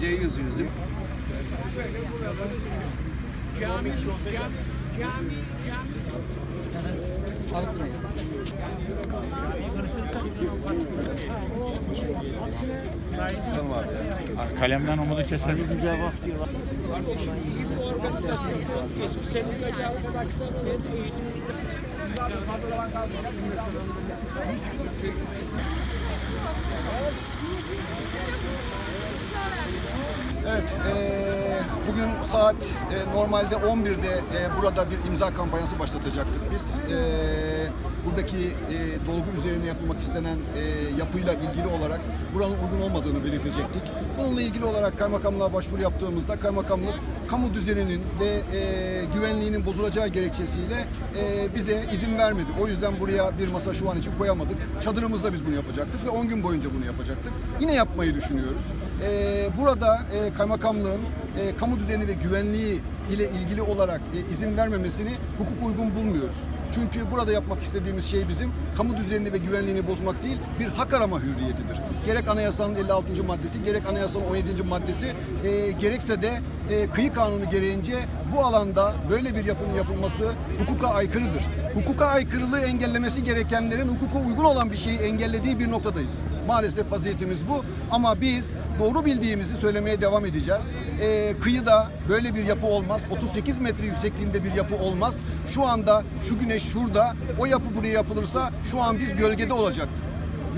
geleceği yazıyoruz değil mi? Cami, cami, cami, cami. Kalemden umudu keser. Eee, bugün saat eee, normalde 11'de eee, burada bir imza kampanyası başlatacaktık biz. Eee, buradaki eee, dolgu üzerine yapılmak istenen eee, yapıyla ilgili olarak buranın uygun olmadığını belirtecektik. Bununla ilgili olarak kaymakamlığa başvuru yaptığımızda kaymakamlık kamu düzeninin ve eee, güvenliğinin bozulacağı gerekçesiyle eee, bize izin vermedi. O yüzden buraya bir masa şu an için koyamadık. Çadırımızda biz bunu yapacaktık ve 10 gün boyunca bunu yapacaktık. Yine yapmayı düşünüyoruz. Eee, burada eee, kaymakamlığın eee, kamu düzeni ve güvenliği ile ilgili olarak eee, izin vermemesini hukuk uygun bulmuyoruz. Çünkü burada yapmak istediğimiz şey bizim kamu düzenini ve güvenliğini bozmak değil, bir hak arama hürriyetidir. Gerek anayasanın 56. maddesi, gerek anayasanın 17. maddesi, eee, gerekse de eee, kıyı kanunu gereğince bu alanda böyle bir yapının yapılması hukuka aykırıdır. Hukuka aykırılığı engellemesi gerekenlerin hukuka uygun olan bir şeyi engellediği bir noktadayız. Maalesef vaziyetimiz bu ama biz doğru bildiğimizi söylemeye devam edeceğiz. Ee, kıyıda böyle bir yapı olmaz. 38 metre yüksekliğinde bir yapı olmaz. Şu anda şu güneş şurada. O yapı buraya yapılırsa şu an biz gölgede olacaktık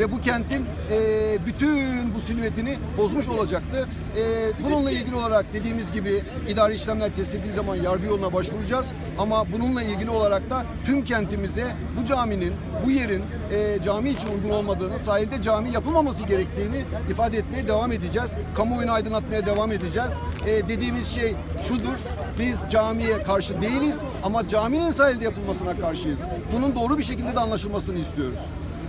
ve bu kentin e, bütün bu silüetini bozmuş olacaktı. E, bununla ilgili olarak dediğimiz gibi idari işlemler test edildiği zaman yargı yoluna başvuracağız. Ama bununla ilgili olarak da tüm kentimize bu caminin, bu yerin e, cami için uygun olmadığını, sahilde cami yapılmaması gerektiğini ifade etmeye devam edeceğiz. Kamuoyunu aydınlatmaya devam edeceğiz. E, dediğimiz şey şudur, biz camiye karşı değiliz ama caminin sahilde yapılmasına karşıyız. Bunun doğru bir şekilde de anlaşılmasını istiyoruz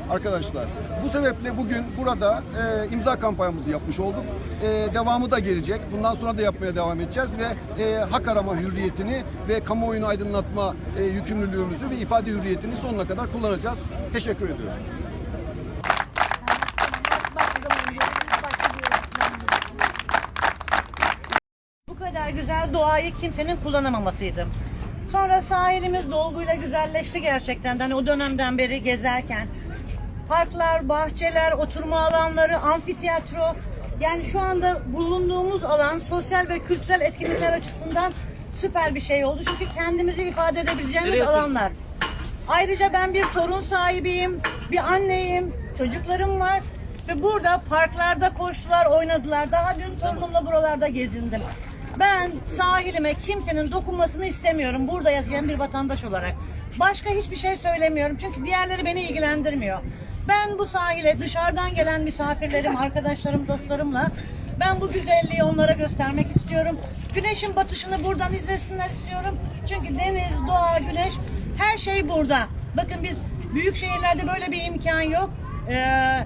arkadaşlar. Bu sebeple bugün burada e, imza kampanyamızı yapmış olduk. E, devamı da gelecek. Bundan sonra da yapmaya devam edeceğiz ve e, hak arama hürriyetini ve kamuoyunu aydınlatma e, yükümlülüğümüzü ve ifade hürriyetini sonuna kadar kullanacağız. Teşekkür ediyorum. Bu kadar güzel doğayı kimsenin kullanamamasıydı. Sonra sahilimiz dolguyla güzelleşti gerçekten. Hani o dönemden beri gezerken. Parklar, bahçeler, oturma alanları, amfiteyatro. Yani şu anda bulunduğumuz alan sosyal ve kültürel etkinlikler açısından süper bir şey oldu. Çünkü kendimizi ifade edebileceğimiz alanlar. Ayrıca ben bir torun sahibiyim, bir anneyim, çocuklarım var. Ve burada parklarda koştular, oynadılar. Daha dün torunumla buralarda gezindim. Ben sahilime kimsenin dokunmasını istemiyorum burada yaşayan bir vatandaş olarak. Başka hiçbir şey söylemiyorum çünkü diğerleri beni ilgilendirmiyor. Ben bu sahile dışarıdan gelen misafirlerim, arkadaşlarım, dostlarımla ben bu güzelliği onlara göstermek istiyorum. Güneşin batışını buradan izlesinler istiyorum. Çünkü deniz, doğa, güneş her şey burada. Bakın biz büyük şehirlerde böyle bir imkan yok. Ee,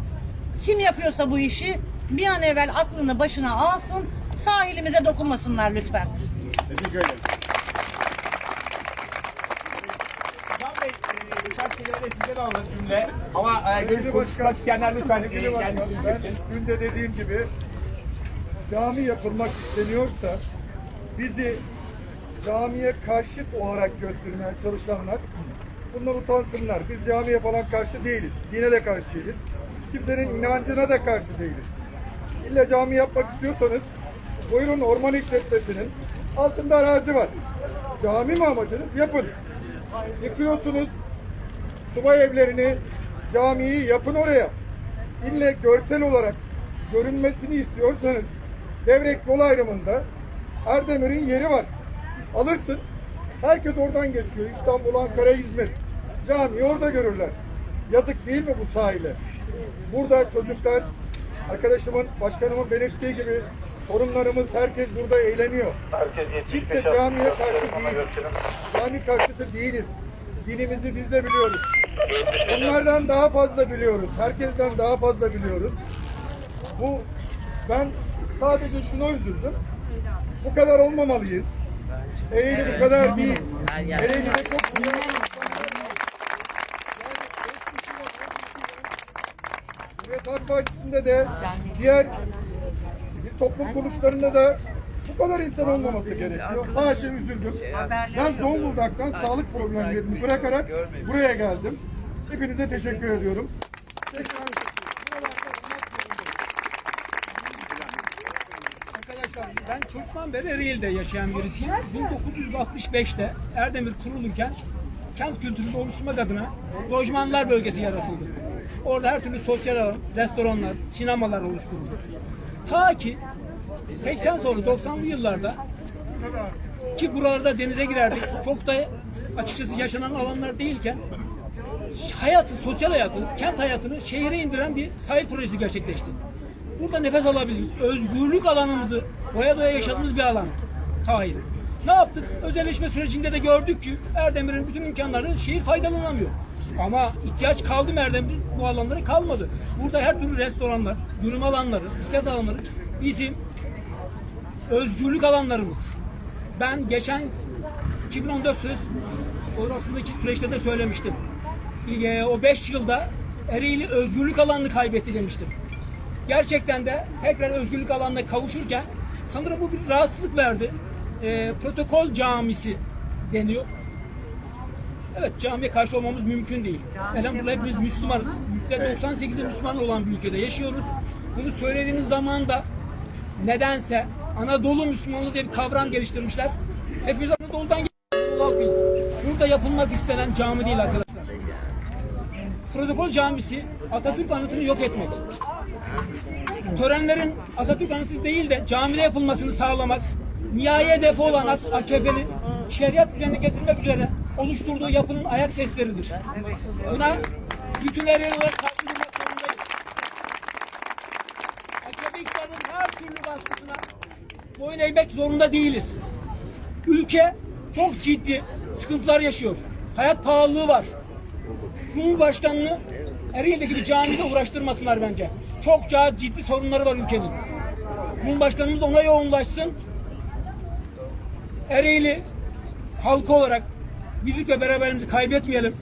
kim yapıyorsa bu işi bir an evvel aklını başına alsın. Sahilimize dokunmasınlar lütfen. Teşekkür ederiz. Can Bey, e, birkaç kelime de size de alın cümle. Ama e, görüş konuşmak isteyenler lütfen e, Sevgili başkanım, kendisi ben bildirsin. dün de dediğim gibi cami yapılmak isteniyorsa bizi camiye karşıt olarak göstermeye çalışanlar bundan utansınlar. Biz camiye falan karşı değiliz. Dine de karşı değiliz. Kimsenin inancına da karşı değiliz. İlla cami yapmak istiyorsanız buyurun orman işletmesinin altında arazi var. Cami mi amacınız? Yapın. Yıkıyorsunuz, subay evlerini, camiyi yapın oraya. İlle görsel olarak görünmesini istiyorsanız Devrek yol ayrımında Erdemir'in yeri var. Alırsın. Herkes oradan geçiyor. İstanbul, Ankara, İzmir. Camiyi orada görürler. Yazık değil mi bu sahile? Burada çocuklar, arkadaşımın, başkanımın belirttiği gibi torunlarımız, herkes burada eğleniyor. Kimse camiye karşı değil. Cami karşıtı değiliz. Dinimizi biz de biliyoruz. Onlardan daha fazla biliyoruz. Herkesten daha fazla biliyoruz. Bu ben sadece şuna üzüldüm. Bu kadar olmamalıyız. Eğri bu kadar değil. Eğri'de çok güzel Cumhuriyet Halk Partisi'nde de diğer toplum kuruluşlarında da bu kadar insan olmaması gerekiyor. Sadece üzüldüm. Ben Zonguldak'tan sağlık problemlerini bırakarak buraya geldim. Hepinize teşekkür ediyorum. Tekrar Arkadaşlar ben çocuktan beri Ereğli'de yaşayan birisiyim. 1965'te Erdemir kurulurken kent kültürünü oluşturmak adına lojmanlar bölgesi yaratıldı. Orada her türlü sosyal alan, restoranlar, sinemalar oluşturuldu. Ta ki 80 sonra 90'lı yıllarda ki buralarda denize girerdik. Çok da açıkçası yaşanan alanlar değilken hayatı, sosyal hayatı, kent hayatını şehire indiren bir sahil projesi gerçekleşti. Burada nefes alabiliriz. Özgürlük alanımızı doya doya yaşadığımız bir alan sahil. Ne yaptık? Özelleşme sürecinde de gördük ki Erdemir'in bütün imkanları şehir faydalanamıyor. Ama ihtiyaç kaldı mı Erdemir bu alanlara kalmadı. Burada her türlü restoranlar, yürüme alanları, bisiklet alanları bizim özgürlük alanlarımız. Ben geçen 2014 süreç sonrasındaki süreçte de söylemiştim. Ee, o 5 yılda Ereğli özgürlük alanını kaybetti demiştim. Gerçekten de tekrar özgürlük alanına kavuşurken sanırım bu bir rahatsızlık verdi. Ee, protokol camisi deniyor. Evet camiye karşı olmamız mümkün değil. Elhamdülillah hepimiz Müslümanız. %98'i Müslüman olan bir ülkede yaşıyoruz. Bunu söylediğimiz zaman da nedense Anadolu Müslümanlığı diye bir kavram geliştirmişler. Hepimiz Anadolu'dan halkıyız. Burada yapılmak istenen cami değil arkadaşlar. Protokol camisi Atatürk anıtını yok etmek. Törenlerin Atatürk anıtı değil de camide yapılmasını sağlamak, nihai hedefi olan AKP'nin şeriat düzenini getirmek üzere oluşturduğu yapının ayak sesleridir. Buna bütün erleri olarak karşı durmak zorundayız. AKP iktidarının her türlü baskısına boyun eğmek zorunda değiliz. Ülke çok ciddi sıkıntılar yaşıyor. Hayat pahalılığı var. Cumhurbaşkanlığı Ereğli'deki bir camide uğraştırmasınlar bence. Çok ciddi sorunları var ülkenin. Cumhurbaşkanımız ona yoğunlaşsın. Ereğli halkı olarak birlik ve beraberliğimizi kaybetmeyelim.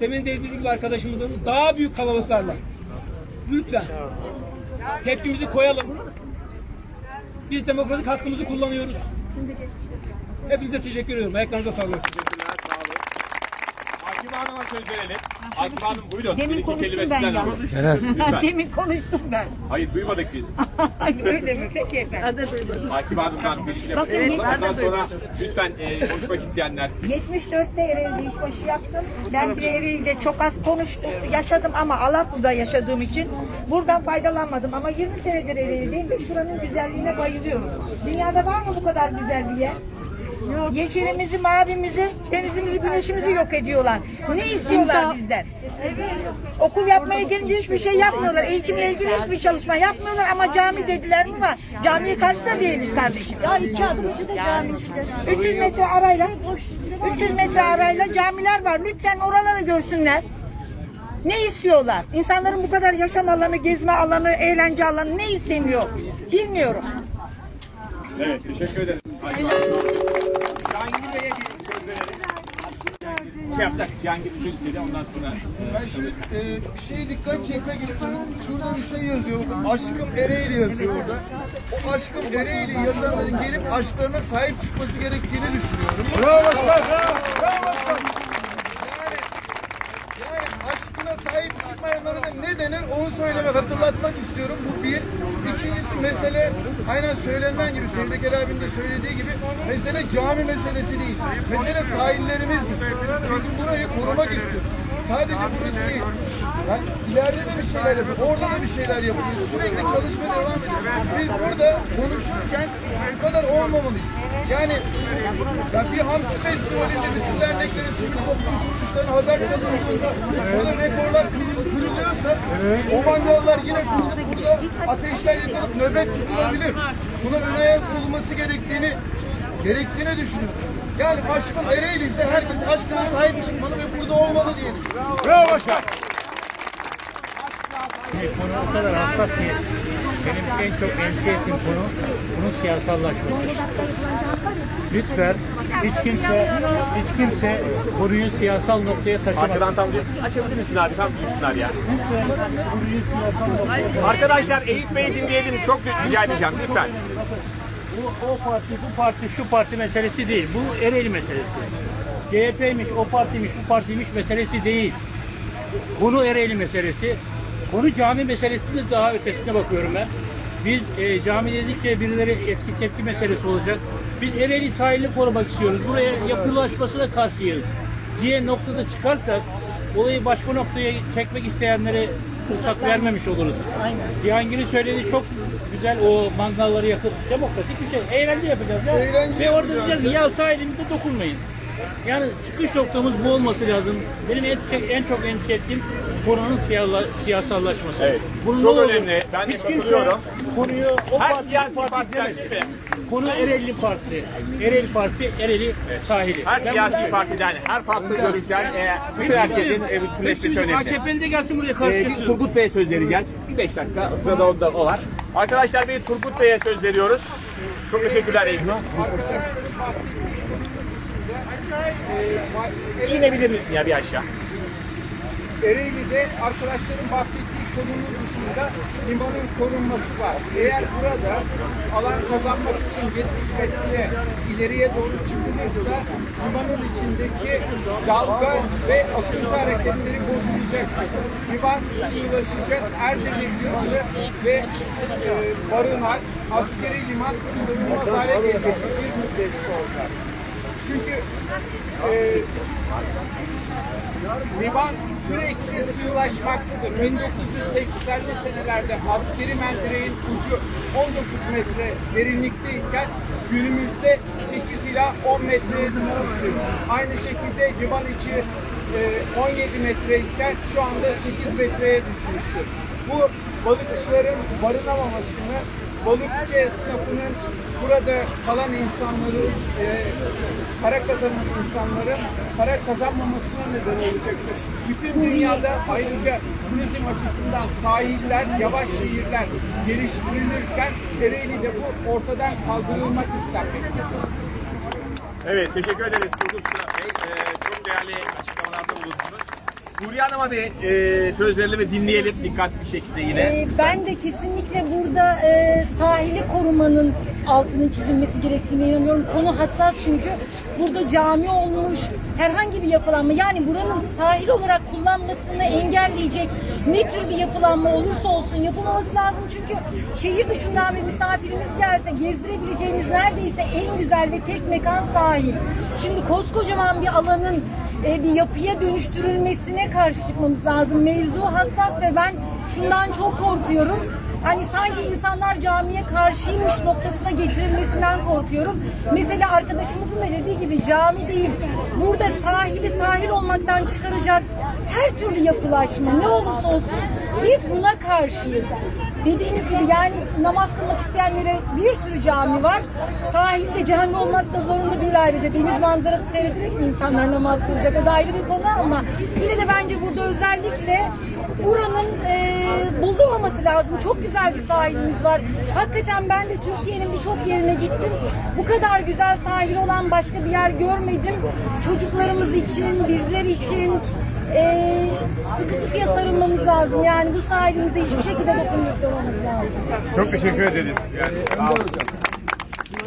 Demin dediğimiz gibi arkadaşımızın daha büyük kalabalıklarla. Lütfen. Tepkimizi koyalım. Biz demokratik hakkımızı kullanıyoruz. Hepinize teşekkür ediyorum. Ayaklarınıza sağlık. Teşekkürler, sağ olun. Hakim Hanım'a söz verelim. Hakim Hanım buyurun. Demin Bir iki konuştum kelime ben sizden ya. alalım. Lütfen. Demin konuştum ben. Hayır duymadık biz. Öyle mi? Peki efendim. Hakim Hanım'dan bir şey Bakın, yapalım. ben de Ondan sonra lütfen e, konuşmak isteyenler. 74'te Ereğli'de işbaşı yaptım. Ben bir Ereğli'de çok az konuştum, yaşadım ama Alaplı'da yaşadığım için buradan faydalanmadım. Ama 20 senedir Ereğli'deyim ve şuranın güzelliğine bayılıyorum. Dünyada var mı bu kadar güzel bir yer? Yeşilimizi, mavimizi, denizimizi, güneşimizi yok ediyorlar. Ne istiyorlar bizden? Okul yapmaya gelince hiçbir şey yapmıyorlar. Eğitimle ilgili hiçbir çalışma yapmıyorlar ama cami dediler mi var? Camiye karşı da değiliz kardeşim. Ya iki adım ötede cami işte. 300 metre arayla 300 metre arayla camiler var. Lütfen oraları görsünler. Ne istiyorlar? İnsanların bu kadar yaşam alanı, gezme alanı, eğlence alanı ne isteniyor? Bilmiyorum. Evet teşekkür ederiz. Cihangir Bey'e bir söz verelim. Şey yaptık. Cihangir bir söz istedi ondan sonra. Ben şimdi e, bir şeye dikkat çekmek istiyorum. Şurada bir şey yazıyor. Aşkım Ereğli yazıyor orada. O aşkım Ereğli yazanların gelip aşklarına sahip çıkması gerektiğini düşünüyorum. Bravo başkan. Bravo başkan. Yani, yani aşkına sahip çıkmayanlara da ne denir onu söylemek, hatırlatmak istiyorum. Bu bir. İkincisi mesele aynen söylenen gibi, Sevdek abinin de söylediği gibi mesele cami meselesi değil. Mesele sahillerimiz. Biz burayı korumak istiyoruz. Sadece burası değil. Yani ileride de bir şeyler yapıyoruz. Orada da bir şeyler yapıyoruz. Sürekli çalışma devam ediyor. Biz burada konuşurken bu kadar olmamalıyız. Yani ya bir hamsi festivalinde bütün derneklerin, sivil toplum kuruluşlarının haber satıldığında burada rekorlar kırıl- kırılıyorsa o mangallar yine burada ateşler yakılıp nöbet tutulabilir. Buna ön ayak olması gerektiğini gerektiğini düşünüyorum. Yani aşkın Ereğli ise herkes aşkına sahip çıkmalı ve burada olmalı diye düşünüyorum. Bravo başkan. konu o kadar hassas ki Benim en çok endişe ettiğim konu bunun siyasallaşması. Lütfen hiç kimse hiç kimse konuyu siyasal noktaya taşımasın. Arkadan tam bir açabilir misin abi? Tam üstüner ya. Lütfen konuyu siyasal noktaya. Arkadaşlar Eyüp Bey'i dinleyelim. Çok rica edeceğim lütfen. Bu o parti, bu parti, şu parti meselesi değil. Bu Ereğli meselesi. CHP'ymiş, o partiymiş, bu partiymiş meselesi değil. Konu Ereğli meselesi. Konu cami meselesinde daha ötesine bakıyorum ben. Biz e, cami dedikçe birileri etki tepki meselesi olacak. Biz Ereğli sahilini korumak istiyoruz. Buraya yapılaşmasına karşıyız diye noktada çıkarsak olayı başka noktaya çekmek isteyenlere fırsat vermemiş oluruz. Aynen. Cihangir'in söylediği çok güzel o mangalları yakıp demokratik bir şey. Eğlence yapacağız ya. Eğlence Ve orada diyeceğiz ki ya sahilimize dokunmayın. Yani çıkış noktamız bu olması lazım. Benim en, en çok endişe ettiğim konunun siyala- siyasallaşması. Evet. Bunun Çok önemli. Ben de Hiç katılıyorum. Konuyu o Her parti, siyasi parti partiler demesin. Konu Ereğli Partisi. Ereğli Partisi, Ereğli sahili. Her Ben siyasi bunu- partiden, her farklı görüşten e, bütün herkesin e, bütünleşmesi önemli. AKP'li de gelsin buraya Ee, karşı biz Turgut Bey'e söz vereceğiz. Bir beş dakika sırada o da o var. Arkadaşlar bir Turgut Bey'e söz veriyoruz. Çok teşekkürler Eyüp. İnebilir misin ya bir aşağı? Ereğli'de arkadaşların bahsettiği konunun dışında limanın korunması var. Eğer burada alan kazanmak için 70 metre ileriye doğru çıkılırsa limanın içindeki dalga ve akıntı hareketleri bozulacaktır. Liman sığlaşacak, Erdemir Gölü ve e, barınak, askeri liman kullanılmaz hale gelecek. İzmir tesisi olacak. Çünkü e, Liman sürekli sığlaşmaktadır. 1980'li senelerde askeri mendireğin ucu 19 metre derinlikteyken günümüzde 8 ila 10 metreye düşmüştür. Aynı şekilde liman içi e, 17 metreyken şu anda 8 metreye düşmüştür. Bu balıkçıların barınamamasını, balıkçı esnafının burada kalan insanların, e, para kazanan insanların para kazanmamasına neden olacaktır. Bütün dünyada ayrıca turizm açısından sahiller, yavaş şehirler geliştirilirken Ereğli'de bu ortadan kaldırılmak istenmektedir. Evet teşekkür ederiz Turgut Bey. Ee, çok değerli açıklamalarda bulundunuz. Nuriye Hanım'a bir e, söz verelim ve dinleyelim dikkatli bir şekilde yine. Ee, Ben de kesinlikle burada e, sahili korumanın altının çizilmesi gerektiğine inanıyorum. Konu hassas çünkü burada cami olmuş, herhangi bir yapılanma yani buranın sahil olarak kullanmasını engelleyecek ne tür bir yapılanma olursa olsun yapılmaması lazım. Çünkü şehir dışından bir misafirimiz gelse gezdirebileceğimiz neredeyse en güzel ve tek mekan sahil. Şimdi koskocaman bir alanın e, bir yapıya dönüştürülmesine karşı çıkmamız lazım. Mevzu hassas ve ben şundan çok korkuyorum. Hani sanki insanlar camiye karşıymış noktasına getirilmesinden korkuyorum. Mesela arkadaşımızın da dediği gibi cami değil. Burada sahili sahil olmaktan çıkaracak her türlü yapılaşma ne olursa olsun biz buna karşıyız. Dediğiniz gibi yani namaz kılmak isteyenlere bir sürü cami var. Sahilde cami olmak da zorunda değil ayrıca. Deniz manzarası seyrederek mi insanlar namaz kılacak? O da ayrı bir konu ama yine de bence burada özellikle buranın e, bozulmaması lazım. Çok güzel bir sahilimiz var. Hakikaten ben de Türkiye'nin birçok yerine gittim. Bu kadar güzel sahil olan başka bir yer görmedim. Çocuklarımız için, bizler için e, sıkı sıkıya sarılmamız lazım. Yani bu sahilimize hiçbir şekilde dokunmamız lazım. Çok teşekkür ederiz. Yani, sağ olun.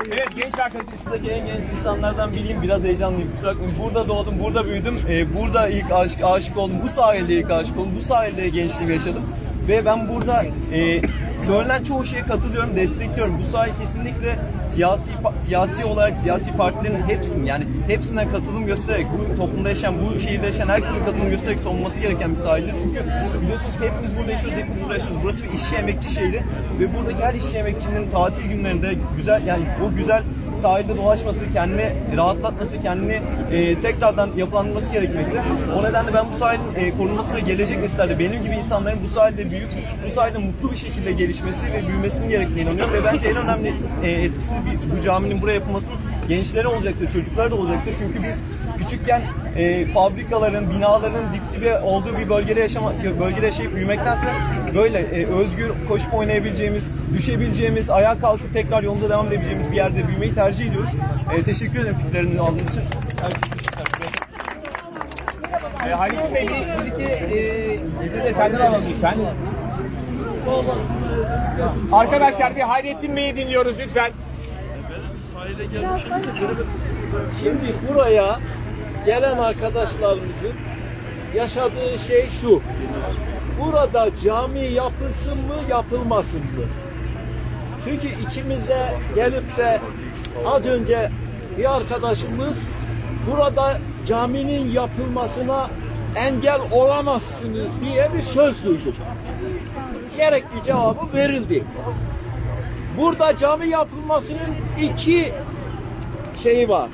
Evet genç bir arkadaşım. Buradaki en genç insanlardan biriyim. Biraz heyecanlıyım. Kusura bakmayın. Burada doğdum, burada büyüdüm. Ee, burada ilk aşık, aşık oldum. Bu sahilde ilk aşık oldum. Bu sahilde gençliğimi yaşadım. Ve ben burada e, söylenen çoğu şeye katılıyorum, destekliyorum. Bu sahil kesinlikle siyasi siyasi olarak siyasi partilerin hepsinin yani hepsine katılım göstererek bu toplumda yaşayan, bu şehirde yaşayan herkesin katılım göstererek savunması gereken bir sahildir. Çünkü biliyorsunuz ki hepimiz burada yaşıyoruz, hepimiz burada yaşıyoruz. Burası bir işçi emekçi şehri ve buradaki her işçi emekçinin tatil günlerinde güzel yani o güzel sahilde dolaşması, kendini rahatlatması, kendini e, tekrardan yapılandırması gerekmekte. O nedenle ben bu sahilin e, korunması ve gelecek nesillerde benim gibi insanların bu sahilde büyüyüp bu sahilde mutlu bir şekilde gelişmesi ve büyümesinin gerektiğine inanıyorum ve bence en önemli e, etkisi bu caminin buraya yapılmasının gençlere olacaktır, çocuklara da olacaktır. Çünkü biz küçükken e, fabrikaların, binaların dip dibe olduğu bir bölgede yaşama, bölgede yaşayıp büyümektense böyle e, özgür koşup oynayabileceğimiz, düşebileceğimiz, ayağa kalkıp tekrar yolumuza devam edebileceğimiz bir yerde büyümeyi tercih ediyoruz. E, teşekkür ederim fikirlerini aldığınız için. E, Halit Bey bir, bir iki e, bir de senden alalım lütfen. Arkadaşlar bir Hayrettin Bey'i dinliyoruz lütfen. Şimdi buraya gelen arkadaşlarımızın yaşadığı şey şu. Burada cami yapılsın mı yapılmasın mı? Çünkü içimize gelip de az önce bir arkadaşımız burada caminin yapılmasına engel olamazsınız diye bir söz duydum. Gerekli cevabı verildi. Burada cami yapılmasının iki şeyi var.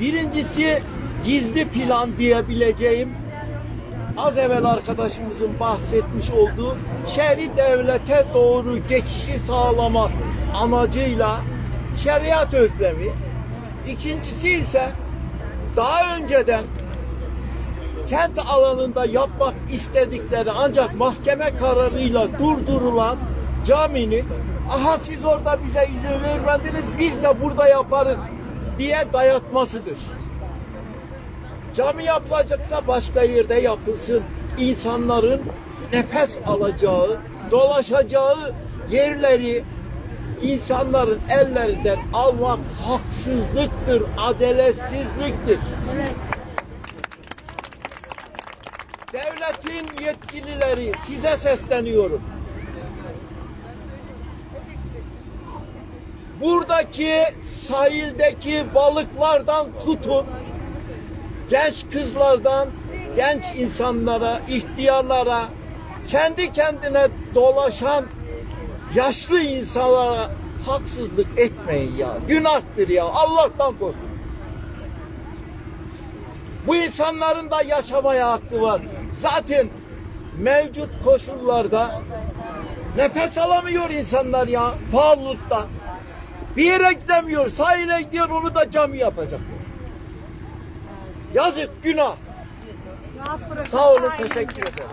Birincisi gizli plan diyebileceğim az evvel arkadaşımızın bahsetmiş olduğu şer'i devlete doğru geçişi sağlamak amacıyla şeriat özlemi. İkincisi ise daha önceden kent alanında yapmak istedikleri ancak mahkeme kararıyla durdurulan caminin aha siz orada bize izin vermediniz biz de burada yaparız diye dayatmasıdır. Cami yapılacaksa başka yerde yapılsın. İnsanların nefes alacağı, dolaşacağı yerleri insanların ellerinden almak haksızlıktır, adaletsizliktir. Devletin yetkilileri size sesleniyorum. Buradaki sahildeki balıklardan tutun, genç kızlardan genç insanlara, ihtiyarlara, kendi kendine dolaşan yaşlı insanlara haksızlık etmeyin ya. Günahtır ya. Allah'tan korkun. Bu insanların da yaşamaya hakkı var. Zaten mevcut koşullarda nefes alamıyor insanlar ya pahalılıktan. Bir yere gidemiyor, sahile gidiyor onu da cami yapacak. Yazık, günah. Sağ olun, teşekkür ederim.